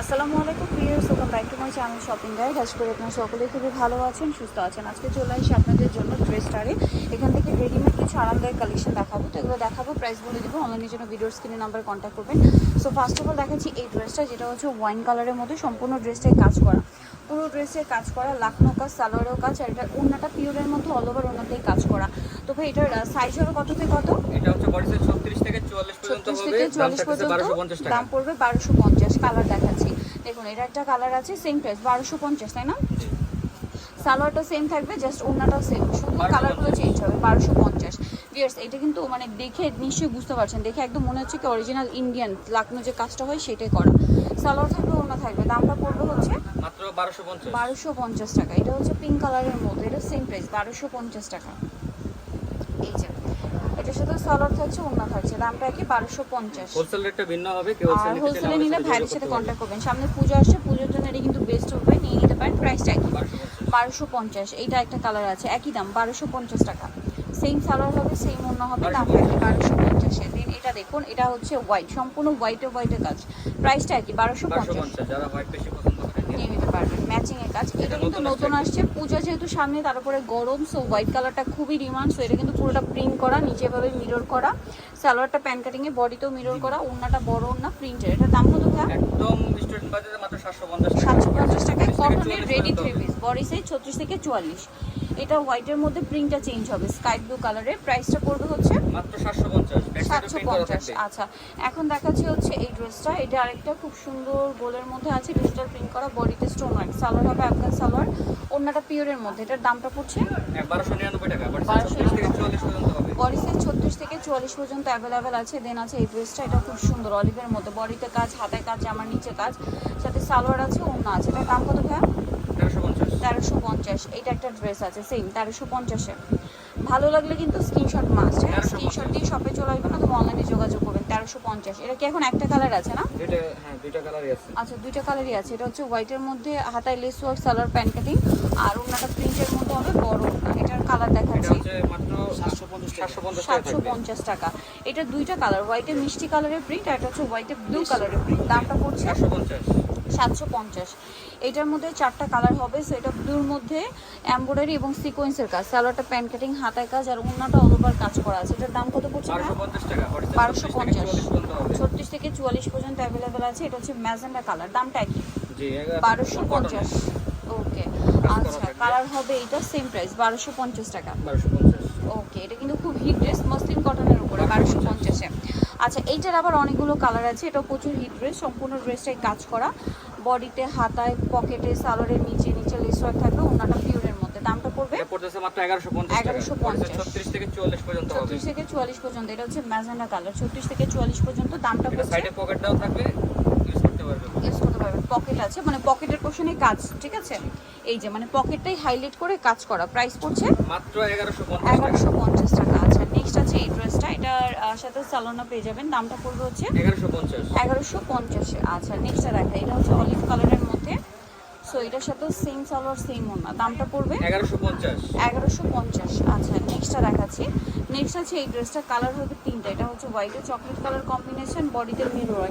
আসসালামু আলাইকুম প্রিয়ার্স welcome back to my channel shopping guide. আজ করে আপনারা সকলেই খুবই ভালো আছেন সুস্থ আছেন। আজকে চলে আসি আপনাদের জন্য ড্রেস স্টারে এখান থেকে রেডিমেড কিছু আরামদায়ক কালেকশন দেখাবো। তো এগুলো দেখাবো প্রাইস বলে দিব অনলাইনের জন্য ভিডিওর স্ক্রিনে নাম্বারে কন্ট্যাক্ট করবেন। সো ফার্স্ট অফ অল দেখাচ্ছি এই ড্রেসটা যেটা হচ্ছে ওয়াইন কালারের মধ্যে সম্পূর্ণ ড্রেসটাই কাজ করা। পুরো ড্রেসের কাজ করা লাখনো কাজ সালোয়ারেও কাজ আর এটা অন্যটা পিওরের মধ্যে অল ওভার অন্যতেই কাজ করা। তো ভাই এটার সাইজ হলো কত থেকে কত? এটা হচ্ছে বডি সাইজ 36 থেকে 44 পর্যন্ত ছত্রিশ হবে থেকে দাম চুয়াল্লিশ থাকছে পর্যন্ত। 1250 দাম পড়বে বারোশো পঞ্চাশ। কালার দেখাচ্ছি। দেখুন এটা একটা কালার আছে সেম প্রাইস বারোশো পঞ্চাশ তাই না? সালোয়ারটা সেম থাকবে জাস্ট ওড়নাটাও সেম শুধু কালারগুলো চেঞ্জ হবে বারোশো পঞ্চাশ। ভিয়ার্স এটা কিন্তু মানে দেখে নিশ্চয়ই বুঝতে পারছেন। দেখে একদম মনে হচ্ছে কি অরিজিনাল ইন্ডিয়ান লাকনো যে কাজটা হয় সেটাই করা। সালোয়ার থাকবে ওড়না থাকবে দামটা পড়বে হচ্ছে মাত্র 1250 বারোশো পঞ্চাশ টাকা। এটা হচ্ছে পিঙ্ক কালারের মধ্যে এটা সেম প্রাইস বারোশো পঞ্চাশ টাকা। এই যে এটার সাথে সালোয়ার থাকছে ওড়না থাকছে দামটা কি বারোশো পঞ্চাশ। হোলসেল রেটটা ভিন্ন হবে কেউ আর হোলসেলে নিলে ভাইয়ের সাথে কন্ট্যাক্ট করবেন। সামনে পুজো আসছে পুজোর জন্য এটা কিন্তু বেস্ট উপায় নিয়ে নিতে পারেন প্রাইসটা একই। 1250 বারোশো পঞ্চাশ এইটা একটা কালার আছে একই দাম বারোশো পঞ্চাশ টাকা। সেম সালোয়ার হবে সেম অন্য হবে দাম একই বারোশো পঞ্চাশে। দেন এটা দেখুন এটা হচ্ছে হোয়াইট সম্পূর্ণ হোয়াইটে হোয়াইটের কাজ। প্রাইসটা একই বারোশো পঞ্চাশ। যারা হোয়াইট বেশি পছন্দ পারবেন ম্যাচিং এর কাজ। এটা কিন্তু নতুন আসছে। পূজা যেহেতু সামনে তারপরে গরম সো হোয়াইট কালারটা খুবই ডিমান্ড সো এটা কিন্তু পুরোটা প্রিন্ট করা নিচে ভাবে মিরর করা। সালোয়ারটা প্যান কাটিং এ বডিতেও মিরর করা ওড়নাটা বড় ওড়না প্রিন্টের এটা দাম কত একদম স্টুডেন্ট বাজেটে মাত্র 750 টাকা। সাতশো পঞ্চাশ টাকায়। 36 কটনের ready three piece body size ছত্রিশ থেকে চুয়াল্লিশ। এটা হোয়াইটের মধ্যে প্রিন্টটা চেঞ্জ হবে স্কাই ব্লু কালারের প্রাইসটা পড়বে হচ্ছে মাত্র 750 ব্যাক সাইডে সাতশো পঞ্চাশ। আচ্ছা এখন দেখাচ্ছি হচ্ছে এই ড্রেসটা এটা আরেকটা খুব সুন্দর গোলের মধ্যে আছে ডিজিটাল প্রিন্ট করা বডিতে স্টোন ওয়ার্ক সালোয়ার হবে আফগান সালোয়ার অন্যটা পিওরের মধ্যে। এটার দামটা পড়ছে 1299 টাকা। বডি সাইজ 36 থেকে 44 পর্যন্ত অ্যাভেলেবেল আছে। দেন আছে এই ড্রেসটা এটা খুব সুন্দর অলিভের মধ্যে। বডিতে কাজ কাজ নিচে কাজ। সাথে সালোয়ার আছে আছে। এটার দাম কত ভাইয়া? 1350 তেরোশো পঞ্চাশ এইটা একটা ড্রেস আছে সেম তেরোশো পঞ্চাশে। ভালো লাগলে কিন্তু স্ক্রিনশট মাস্ট হ্যাঁ? 1350 স্ক্রিনশট দিয়ে শপে চলে আসবেন অথবা অনলাইনে যোগাযোগ করবেন তেরোশো পঞ্চাশ। এটা কি এখন একটা কালার আছে না? হ্যাঁ দুইটা কালারই আছে। আচ্ছা দুইটা কালারই আছে। এটা হচ্ছে হোয়াইটের মধ্যে হাতায় lace work salwar pant cutting আর ওনাটা প্রিন্টের মধ্যে হবে বড়। এটার কালার এটা দেখাচ্ছি। হচ্ছে মাত্র 750 750 টাকা। সাতশো পঞ্চাশ টাকা। এটা দুইটা কালার হোয়াইটে মিষ্টি কালারের প্রিন্ট আর এটা হচ্ছে হোয়াইটে ব্লু কালারের প্রিন্ট দামটা পড়ছে 750 সাতশো পঞ্চাশ। এটার মধ্যে চারটা কালার হবে সো এটা ব্লুর মধ্যে এমব্রয়ডারি এবং সিকোয়েন্সের কাজ। সালোয়ারটা প্যান্ট কাটিং হাতায় কাজ আর অন্যটা অল ওভার কাজ করা আছে। এটার দাম কত পড়ছে ভাইয়া? 1250 টাকা বডি সাইজ বারোশো পঞ্চাশ। 44 পর্যন্ত হবে। ছত্রিশ থেকে চুয়াল্লিশ পর্যন্ত অ্যাভেলেবেল আছে। এটা হচ্ছে ম্যাজেন্ডা কালার দামটা একই। বারোশো পঞ্চাশ। ওকে আচ্ছা কালার হবে এটা সেম প্রাইস বারোশো পঞ্চাশ টাকা। 1250 ওকে এটা কিন্তু খুব হিট ড্রেস মসলিন কটনের উপরে বারোশো পঞ্চাশে। আচ্ছা এইটার আবার অনেকগুলো কালার আছে। এটা প্রচুর হিট ড্রেস সম্পূর্ণ ড্রেসটাই কাজ করা। বডিতে হাতায় পকেটে সালোয়ারের নিচে নিচে লেস ওয়ার্ক থাকবে ওনাটা পিওরের মধ্যে। দামটা পড়বে? পড়তেছে মাত্র 1150 টাকা। 1150 36 থেকে 44 পর্যন্ত হবে। ছত্রিশ থেকে চুয়াল্লিশ পর্যন্ত। এটা হচ্ছে ম্যাজেন্ডা কালার ছত্রিশ থেকে চুয়াল্লিশ পর্যন্ত দামটা পড়ছে। সাইডে পকেট দাও থাকবে ইউজ করতে পারবে। ইউজ করতে পারবেন পকেট আছে। মানে পকেটের পোর্শনে কাজ ঠিক আছে? এই যে মানে পকেটটাই হাইলাইট করে কাজ করা। প্রাইস পড়ছে মাত্র 1150 টাকা। এগারোশো পঞ্চাশ টাকা আচ্ছা নেক্সট আছে এই ড্রেসটা এটার সাথে সালোনা পেয়ে যাবেন। দামটা পড়বে হচ্ছে এগারোশো পঞ্চাশে। আচ্ছা নেক্সটটা দেখা। এটা হচ্ছে অলিভ কালারের মধ্যে। সো এটার সাথে সেম সালোয়ার সেম ওনা দামটা পড়বে 1150 এগারোশো পঞ্চাশ। আচ্ছা নেক্সটটা দেখাচ্ছি। নেক্সট আছে এই ড্রেসটা কালার হবে তিনটা। এটা হচ্ছে হোয়াইট চকলেট কালার কম্বিনেশন বডিতে মিরর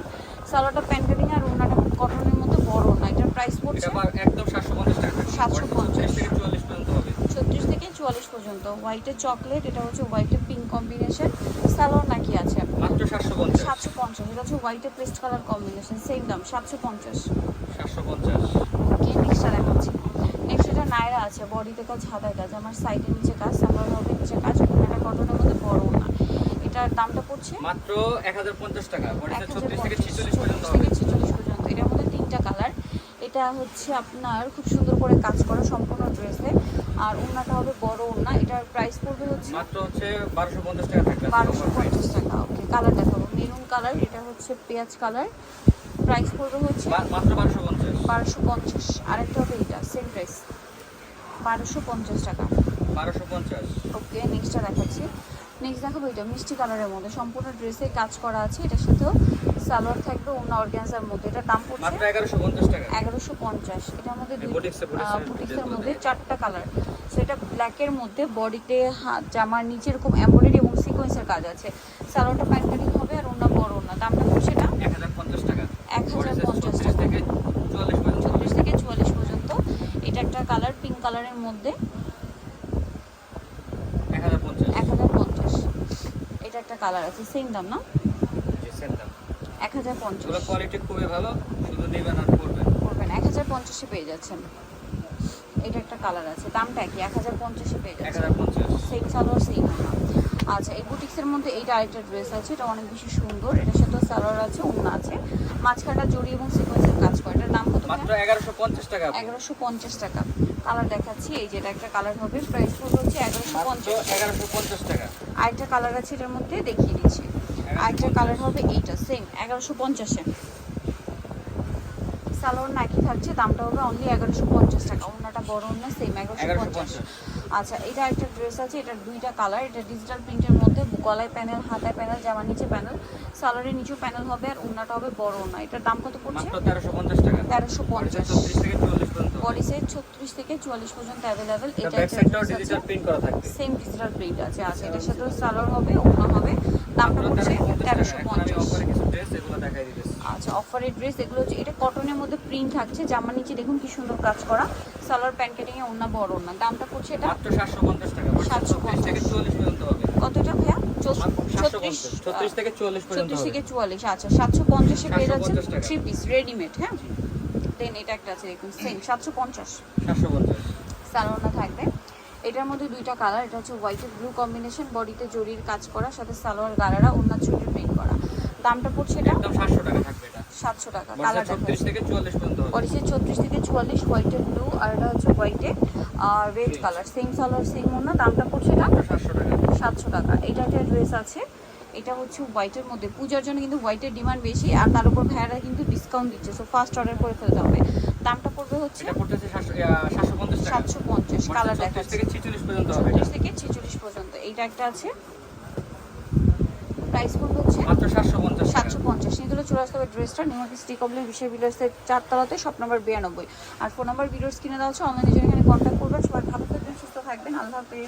সালোয়ারটা প্যান্ট কাটিং আর ওনাটা কটনের মধ্যে বড় না এটার প্রাইস পড়ছে একদম 750 টাকা। 750 থেকে 44 পর্যন্ত হবে। ছত্রিশ থেকে চুয়াল্লিশ পর্যন্ত। হোয়াইটের চকলেট এটা হচ্ছে হোয়াইটের পিঙ্ক কম্বিনেশন সালোয়ার নাকি আছে? মাত্র 750 সাতশো পঞ্চাশ এটা হচ্ছে হোয়াইটের পেস্ট কালার কম্বিনেশন সেম দাম সাতশো পঞ্চাশ। 750 ওকে নেক্সটটা দেখাচ্ছি? নেক্সট এটা নায়রা আছে বডিতে কাজ হাতায় কাজ আমার সাইডের নিচে কাজ সালোয়ার হবে নিচে কাজ ওনাটা কটনের মধ্যে বড় না। এটার দামটা পড়ছে? মাত্র 1050 টাকা বডি এক হাজার 36 থেকে পঞ্চাশ, 46 পর্যন্ত চল্লিশ হবে। থেকে ছেচল্লিশ পর্যন্ত। এটার মধ্যে তিনটা কালার এটা হচ্ছে আপনার খুব সুন্দর করে কাজ করা সম্পূর্ণ ড্রেসে আর ওড়নাটা হবে বড় ওড়না এটার প্রাইস পড়বে হচ্ছে মাত্র হচ্ছে 1250 টাকা থাকবে বারোশো পঞ্চাশ টাকা ওকে কালার দেখাবো। মেরুন কালার এটা হচ্ছে পেঁয়াজ কালার প্রাইস পড়বে হচ্ছে মাত্র 1250 বারোশো পঞ্চাশ আরেকটা হবে এটা সেম প্রাইস বারোশো পঞ্চাশ টাকা। 1250 ওকে নেক্সটটা দেখাচ্ছি। নেক্সট দেখাবো এটা মিষ্টি কালারের মধ্যে। সম্পূর্ণ ড্রেসে কাজ করা আছে এটার সাথেও সালোয়ার থাকবে অন্য অর্গ্যানজার মধ্যে। এটা দাম পড়ছে মাত্র 1150 টাকা। এগারোশো পঞ্চাশ। এটার মধ্যে এই বুটিক্সের মধ্যে দেখে। চারটা কালার সেটা ব্ল্যাকের মধ্যে বডিতে হাত জামার নিচে এরকম এমব্রয়ডারি এবং সিকোয়েন্সের কাজ আছে। সালোয়ারটা প্যান্ট কাটিং হবে আর ওনা বড় ওনা দামটা 1050 টাকা। এক হাজার পঞ্চাশ টাকা। থেকে চুয়াল্লিশ পর্যন্ত। হবে। চল্লিশ থেকে চুয়াল্লিশ পর্যন্ত। এটা একটা কালার পিঙ্ক কালারের মধ্যে। এক হাজার পঞ্চাশ। এক হাজার পঞ্চাশ। এটা একটা কালার আছে। সেম দাম না? দাম। এক হাজার পঞ্চাশ। কোয়ালিটি খুবই ভালো শুধু নেবেন আর করবেন করবেন এক হাজার পঞ্চাশে পেয়ে যাচ্ছেন। এটা একটা কালার আছে দামটা কি এক হাজার পঞ্চাশে পেয়ে পঞ্চাশ। সেম সালোয়ার সেম আচ্ছা এই বুটিক্সের মধ্যে এইটা আরেকটা ড্রেস আছে এটা অনেক বেশি সুন্দর এটার সাথে সালোয়ার আছে ওড়না আছে। মাঝখানটা জড়ি এবং সিকোয়েন্সের কাজ করে। এটার নাম কত মাত্র এগারোশো পঞ্চাশ টাকা এগারোশো পঞ্চাশ টাকা। কালার দেখাচ্ছি এই যেটা একটা কালার হবে প্রাইস পড়বে হচ্ছে এগারোশো পঞ্চাশ এগারোশো পঞ্চাশ টাকা। আরেকটা কালার আছে এটার মধ্যে দেখিয়ে দিচ্ছি। আরেকটা কালার হবে এইটা সেম এগারোশো পঞ্চাশে। সালোয়ার নাকি থাকছে দামটা হবে অনলি এগারোশো পঞ্চাশ টাকা। অন্যটা বড় অন্য সেম এগারোশো পঞ্চাশ। আচ্ছা এটা একটা ড্রেস আছে এটার দুইটা কালার এটা ডিজিটাল প্রিন্টের মধ্যে গলায় প্যানেল হাতায় প্যানেল জামার নিচে প্যানেল সালোয়ারের নিচেও প্যানেল হবে আর অন্যটা হবে বড় অন্য এটার দাম কত পড়ছে? তেরোশো পঞ্চাশ টাকা। তেরোশো পঞ্চাশ। সেট ছত্রিশ থেকে চুয়াল্লিশ পর্যন্ত অ্যাভেলেবেল এটা সেম ডিজিটাল প্রিন্ট আছে। আচ্ছা এটার সাথে সালোয়ার হবে ওড়না হবে। দামটা পড়ছে তেরোশো পঞ্চাশ। আচ্ছা অফারের ড্রেস এগুলো হচ্ছে এটা কটনের মধ্যে প্রিন্ট থাকছে জামার নিচে দেখুন কি সুন্দর কাজ করা। সালোয়ার প্যান্ট কেটিং এ ওড়না বড় ওড়না। দামটা পড়ছে এটা সাতশো পঞ্চাশ টাকা সাতশো হবে। কতটা ভাইয়া? ছত্রিশ থেকে পর্যন্ত ছত্রিশ থেকে চুয়াল্লিশ আচ্ছা সাতশো পঞ্চাশে পেয়ে যাচ্ছেন 750 টাকা। থ্রি পিস রেডিমেড হ্যাঁ? দেন এটা একটা আছে দেখুন সেম সাতশো পঞ্চাশ। সাতশো পঞ্চাশ। সালোয়ারটা থাকবে। এটার মধ্যে দুইটা কালার এটা হচ্ছে হোয়াইট ব্লু কম্বিনেশন বডিতে জরির কাজ করা সাথে সালোয়ার গালারা অন্য চুরির প্রিন্ট করা। দামটা পড়ছে এটা? একদম সাতশো টাকা থাকবে এটা। সাতশো টাকা কালার ছত্রিশ থেকে চুয়াল্লিশ পর্যন্ত হবে। থেকে চুয়াল্লিশ হোয়াইটে ব্লু আর এটা হচ্ছে হোয়াইটে আর red colour same salwar same ওনা দামটা পড়ছে এটা? মাত্র সাতশো টাকা। সাতশো টাকা। এটা একটা ড্রেস আছে। এটা হচ্ছে হোয়াইটের মধ্যে। পূজার জন্য কিন্তু হোয়াইটের ডিমান্ড বেশি আর তার উপর ভাইয়ারা কিন্তু ডিসকাউন্ট দিচ্ছে। সো ফার্স্ট অর্ডার করে ফেলতে হবে। দামটা পড়বে হচ্ছে এটা পড়তেছে সাতশো সাতশো পঞ্চাশ টাকা। সাতশো পঞ্চাশ কালার ছত্রিশ দেখাচ্ছে। থেকে ছিচল্লিশ পর্যন্ত হবে এটা। চল্লিশ থেকে ছেচল্লিশ পর্যন্ত। এইটা একটা আছে। প্রাইস পড়বে হচ্ছে মাত্র সাতশো পঞ্চাশ টাকা। সাতশো পঞ্চাশ। নিয়ে চলে আসতে হবে ড্রেসটা। নিউমার্ক স্টি কমপ্লেন বিশেষ চারতলাতে শপ নাম্বার বিরানব্বই। আর ফোন নাম্বার ভিডিওস কিনে দেওয়া হচ্ছে অনলাইনে যারা এখানে কন্ট্যাক্ট করবেন। সবাই ভালো থাকবেন সুস্থ থাকবেন। আল্লাহ হাফেজ।